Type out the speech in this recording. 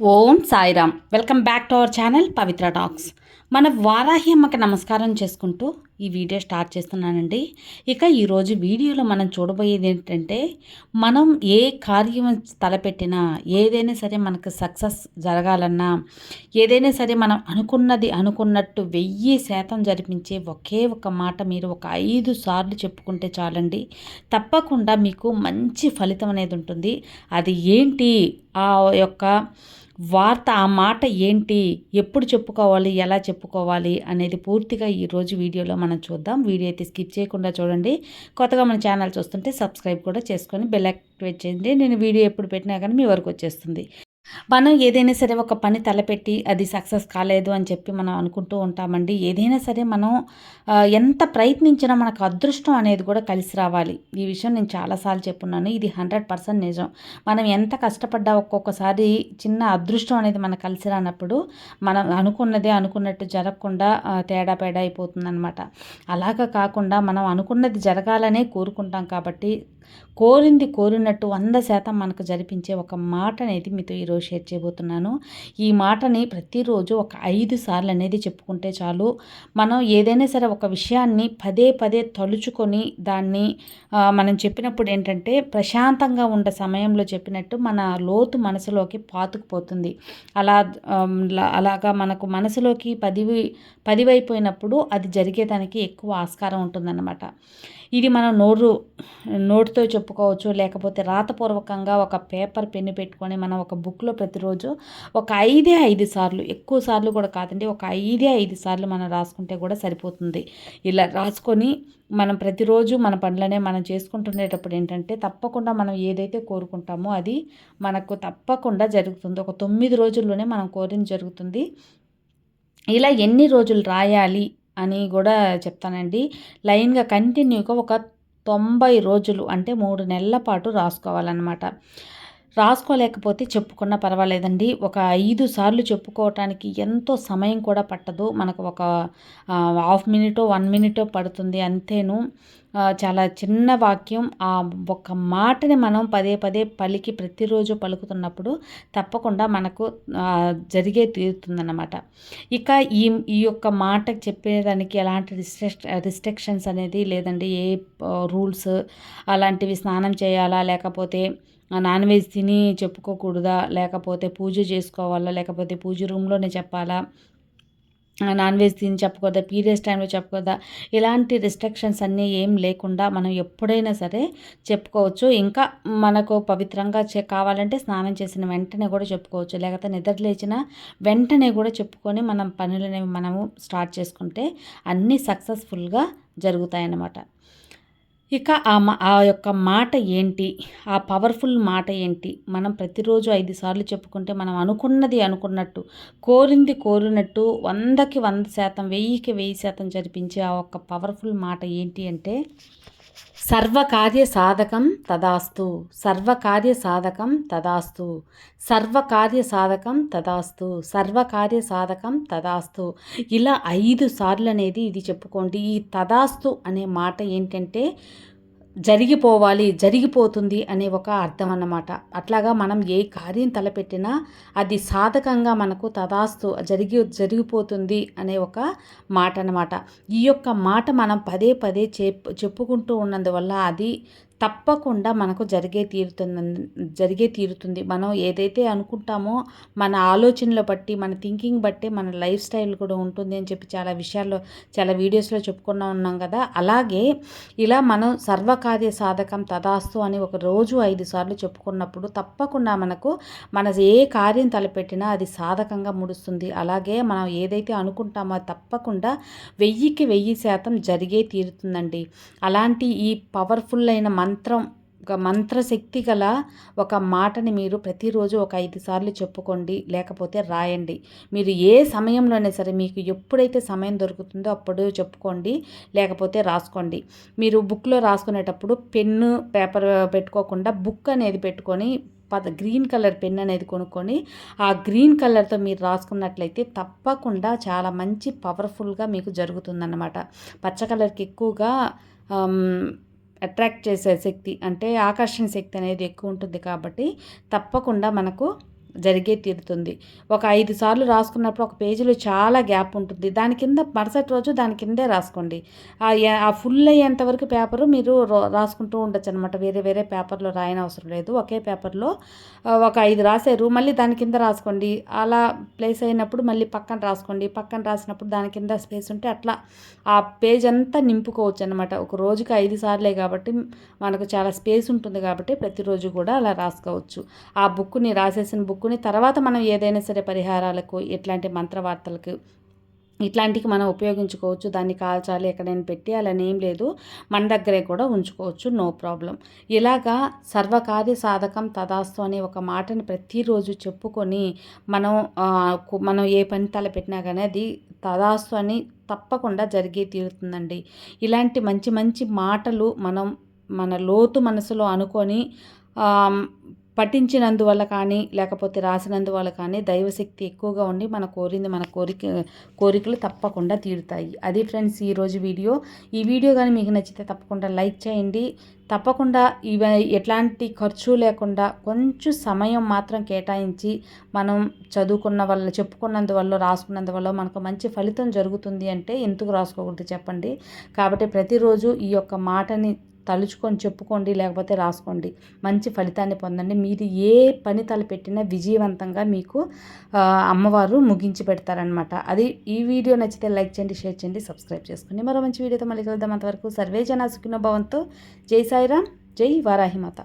Om Sairam. Welcome back to our channel Pavitra talks. మన వారాహి అమ్మకి నమస్కారం చేసుకుంటూ ఈ వీడియో స్టార్ట్ చేస్తున్నానండి. ఇక ఈరోజు వీడియోలో మనం చూడబోయేది ఏంటంటే మనం ఏ కార్యం తలపెట్టినా ఏదైనా సరే మనకు సక్సెస్ జరగాలన్నా ఏదైనా సరే మనం అనుకున్నది అనుకున్నట్టు వెయ్యి శాతం జరిపించే ఒకే ఒక మాట మీరు ఒక ఐదు సార్లు చెప్పుకుంటే చాలండి. తప్పకుండా మీకు మంచి ఫలితం అనేది ఉంటుంది. అది ఏంటి? ఆ యొక్క వార్త ఆ మాట ఏంటి? ఎప్పుడు చెప్పుకోవాలి? ఎలా చెప్పుకోవాలి? అనేది పూర్తిగా ఈరోజు వీడియోలో మనం చూద్దాం. వీడియో అయితే స్కిప్ చేయకుండా చూడండి. కొత్తగా మన ఛానల్ చూస్తుంటే సబ్స్క్రైబ్ కూడా చేసుకొని బెల్ యాక్టివేట్ చేయండి. నేను వీడియో ఎప్పుడు పెట్టినా కానీ మీ వరకు వచ్చేస్తుంది. మనం ఏదైనా సరే ఒక పని తలపెట్టి అది సక్సెస్ కాలేదు అని చెప్పి మనం అనుకుంటూ ఉంటామండి. ఏదైనా సరే మనం ఎంత ప్రయత్నించినా మనకు అదృష్టం అనేది కూడా కలిసి రావాలి. ఈ విషయం నేను చాలాసార్లు చెప్పున్నాను. ఇది హండ్రెడ్ పర్సెంట్ నిజం. మనం ఎంత కష్టపడ్డా ఒక్కొక్కసారి చిన్న అదృష్టం అనేది మనకు కలిసి రానప్పుడు మనం అనుకున్నదే అనుకున్నట్టు జరగకుండా తేడా పేడా అయిపోతుందన్నమాట. అలాగా కాకుండా మనం అనుకున్నది జరగాలనే కోరుకుంటాం కాబట్టి కోరింది కోరినట్టు వంద శాతం మనకు జరిపించే ఒక మాట అనేది మీతో ఈరోజు షేర్ చేయబోతున్నాను. ఈ మాటని ప్రతిరోజు ఒక ఐదు సార్లు అనేది చెప్పుకుంటే చాలు. మనం ఏదైనా సరే ఒక విషయాన్ని పదే పదే తలుచుకొని దాన్ని మనం చెప్పినప్పుడు ఏంటంటే ప్రశాంతంగా ఉండే సమయంలో చెప్పినట్టు మన లోతు మనసులోకి పాతుకుపోతుంది. అలా అలాగా మనకు మనసులోకి పదివి పదివైపోయినప్పుడు అది జరిగేదానికి ఎక్కువ ఆస్కారం ఉంటుందన్నమాట. ఇది మనం నోరు నోటితో చెప్పుకోవచ్చు లేకపోతే రాతపూర్వకంగా ఒక పేపర్ పెన్ను పెట్టుకొని మనం ఒక బుక్లో ప్రతిరోజు ఒక ఐదే ఐదు సార్లు ఎక్కువ సార్లు కూడా కాదండి ఒక ఐదే ఐదు సార్లు మనం రాసుకుంటే కూడా సరిపోతుంది. ఇలా రాసుకొని మనం ప్రతిరోజు మన పనులనే మనం చేసుకుంటుండేటప్పుడు ఏంటంటే తప్పకుండా మనం ఏదైతే కోరుకుంటామో అది మనకు తప్పకుండా జరుగుతుంది. ఒక తొమ్మిది రోజుల్లోనే మనం కోరింది జరుగుతుంది. ఇలా ఎన్ని రోజులు రాయాలి అని కూడా చెప్తానండి. లైన్గా కంటిన్యూగా ఒక తొంభై రోజులు అంటే మూడు నెలల పాటు రాసుకోవాలన్నమాట. రాసుకోలేకపోతే చెప్పుకున్నా పర్వాలేదండి. ఒక ఐదు సార్లు చెప్పుకోవటానికి ఎంతో సమయం కూడా పట్టదు. మనకు ఒక హాఫ్ మినిటో వన్ మినిటో పడుతుంది. అంతేను చాలా చిన్న వాక్యం. ఆ ఒక మాటని మనం పదే పదే పలికి ప్రతిరోజు పలుకుతున్నప్పుడు తప్పకుండా మనకు జరిగే తీరుతుందన్నమాట. ఇక ఈ ఈ యొక్క మాట చెప్పేదానికి ఎలాంటి రిస్ట్రిక్ రిస్ట్రిక్షన్స్ అనేది లేదండి. ఏ రూల్స్ అలాంటివి స్నానం చేయాలా లేకపోతే నాన్ వెజ్ తిని చెప్పుకోకూడదా? లేకపోతే పూజ చేసుకోవాలా? లేకపోతే పూజ రూమ్లోనే చెప్పాలా? నాన్ వెజ్ తిని చెప్పకూడదా? పీరియడ్స్ టైంలో చెప్పకూడదా? ఇలాంటి రిస్ట్రిక్షన్స్ అన్నీ ఏం లేకుండా మనం ఎప్పుడైనా సరే చెప్పుకోవచ్చు. ఇంకా మనకు పవిత్రంగా చే కావాలంటే స్నానం చేసిన వెంటనే కూడా చెప్పుకోవచ్చు. లేకపోతే నిద్ర లేచిన వెంటనే కూడా చెప్పుకొని మనం పనులనేవి మనము స్టార్ట్ చేసుకుంటే అన్నీ సక్సెస్ఫుల్గా జరుగుతాయన్నమాట. ఇక ఆ మా ఆ యొక్క మాట ఏంటి? ఆ పవర్ఫుల్ మాట ఏంటి? మనం ప్రతిరోజు ఐదు సార్లు చెప్పుకుంటే మనం అనుకున్నది అనుకున్నట్టు కోరింది కోరినట్టు వందకి వంద శాతం వెయ్యికి వెయ్యి శాతం జరిపించే ఆ ఒక్క పవర్ఫుల్ మాట ఏంటి అంటే సర్వకార్య సాధకం తదాస్తు. సర్వకార్య సాధకం తదాస్తు. సర్వకార్య సాధకం తదాస్తు. సర్వకార్య సాధకం తదాస్తు. ఇలా ఐదు సార్లు అనేది ఇది చెప్పుకోండి. ఈ తదాస్తు అనే మాట ఏంటంటే జరిగిపోవాలి జరిగిపోతుంది అనే ఒక అర్థం అన్నమాట అట్లాగా మనం ఏ కార్యం తలపెట్టినా అది సాధకంగా మనకు తదాస్తు జరిగి జరిగిపోతుంది అనే ఒక మాట అనమాట ఈ యొక్క మాట మనం పదే పదే చెప్పుకుంటూ ఉన్నందువల్ల అది తప్పకుండా మనకు జరిగే తీరుతుంది జరిగే తీరుతుంది. మనం ఏదైతే అనుకుంటామో మన ఆలోచనలు బట్టి మన థింకింగ్ బట్టి మన లైఫ్ స్టైల్ కూడా ఉంటుంది అని చెప్పి చాలా విషయాల్లో చాలా వీడియోస్లో చెప్పుకున్నా ఉన్నాం కదా. అలాగే ఇలా మనం సర్వకార్య సాధకం తదాస్తు అని ఒక రోజు ఐదు సార్లు చెప్పుకున్నప్పుడు తప్పకుండా మనకు మన ఏ కార్యం తలపెట్టినా అది సాధకంగా ముడుస్తుంది. అలాగే మనం ఏదైతే అనుకుంటామో తప్పకుండా వెయ్యికి వెయ్యి శాతం జరిగే తీరుతుందండి. అలాంటి ఈ పవర్ఫుల్ అయిన మన మంత్రం ఒక మంత్రశక్తి గల ఒక మాటని మీరు ప్రతిరోజు ఒక ఐదు సార్లు చెప్పుకోండి లేకపోతే రాయండి. మీరు ఏ సమయంలోనే సరే మీకు ఎప్పుడైతే సమయం దొరుకుతుందో అప్పుడు చెప్పుకోండి లేకపోతే రాసుకోండి. మీరు బుక్లో రాసుకునేటప్పుడు పెన్ను పేపర్ పెట్టుకోకుండా బుక్ అనేది పెట్టుకొని పద గ్రీన్ కలర్ పెన్ అనేది కొనుక్కొని ఆ గ్రీన్ కలర్తో మీరు రాసుకున్నట్లయితే తప్పకుండా చాలా మంచి పవర్ఫుల్గా మీకు జరుగుతుందన్నమాట. పచ్చ కలర్కి ఎక్కువగా అట్రాక్ట్ చేసే శక్తి అంటే ఆకర్షణ శక్తి అనేది ఎక్కువ ఉంటుంది కాబట్టి తప్పకుండా మనకు జరిగే తీరుతుంది. ఒక ఐదు సార్లు రాసుకున్నప్పుడు ఒక పేజీలో చాలా గ్యాప్ ఉంటుంది. దాని కింద మరుసటి రోజు దాని కిందే రాసుకోండి. ఆ ఫుల్ అయ్యేంతవరకు పేపరు మీరు రాసుకుంటూ ఉండొచ్చు అనమాట వేరే వేరే పేపర్లో రాయని అవసరం లేదు. ఒకే పేపర్లో ఒక ఐదు రాశారు. మళ్ళీ దాని కింద రాసుకోండి. అలా ప్లేస్ అయినప్పుడు మళ్ళీ పక్కన రాసుకోండి. పక్కన రాసినప్పుడు దాని కింద స్పేస్ ఉంటే అట్లా ఆ పేజ్ అంతా నింపుకోవచ్చు అనమాట ఒక రోజుకి ఐదు సార్లే కాబట్టి మనకు చాలా స్పేస్ ఉంటుంది కాబట్టి ప్రతిరోజు కూడా అలా రాసుకోవచ్చు. ఆ బుక్ని రాసేసిన బుక్ కొనుక్కుని తర్వాత మనం ఏదైనా సరే పరిహారాలకు ఇట్లాంటి మంత్రవార్తలకు ఇట్లాంటికి మనం ఉపయోగించుకోవచ్చు. దాన్ని కాల్చాలి ఎక్కడైనా పెట్టి అలానే ఏం లేదు. మన దగ్గరే కూడా ఉంచుకోవచ్చు. No problem. ఇలాగా సర్వకార్య సాధకం తదాస్తు అనే ఒక మాటని ప్రతిరోజు చెప్పుకొని మనం మనం ఏ పని తలపెట్టినా కానీ అది తదాస్తు అని తప్పకుండా జరిగే తీరుతుందండి. ఇలాంటి మంచి మంచి మాటలు మనం మన లోతు మనసులో అనుకొని పఠించినందువల్ల కానీ లేకపోతే రాసినందువల్ల కానీ దైవశక్తి ఎక్కువగా ఉండి మన కోరింది మన కోరిక కోరికలు తప్పకుండా తీరుతాయి. అది ఫ్రెండ్స్ ఈరోజు వీడియో. ఈ వీడియో కానీ మీకు నచ్చితే తప్పకుండా లైక్ చేయండి. తప్పకుండా ఇవ ఎట్లాంటి ఖర్చు లేకుండా కొంచెం సమయం మాత్రం కేటాయించి మనం చదువుకున్న వల్ల చెప్పుకున్నందువల్ల రాసుకున్నందువల్ల మనకు మంచి ఫలితం జరుగుతుంది అంటే ఎందుకు రాసుకోకూడదు చెప్పండి. కాబట్టి ప్రతిరోజు ఈ యొక్క మాటని తలుచుకొని చెప్పుకోండి లేకపోతే రాసుకోండి. మంచి ఫలితాన్ని పొందండి. మీరు ఏ పని తలపెట్టినా విజయవంతంగా మీకు అమ్మవారు ముగించి పెడతారనమాట అది ఈ వీడియో నచ్చితే లైక్ చేయండి షేర్ చేయండి సబ్స్క్రైబ్ చేసుకోండి మరో మంచి వీడియోతో మళ్ళీ కలుద్దాం. అంతవరకు సర్వే జన భవంతో. జై సాయిరామ్ జై వారాహిమాత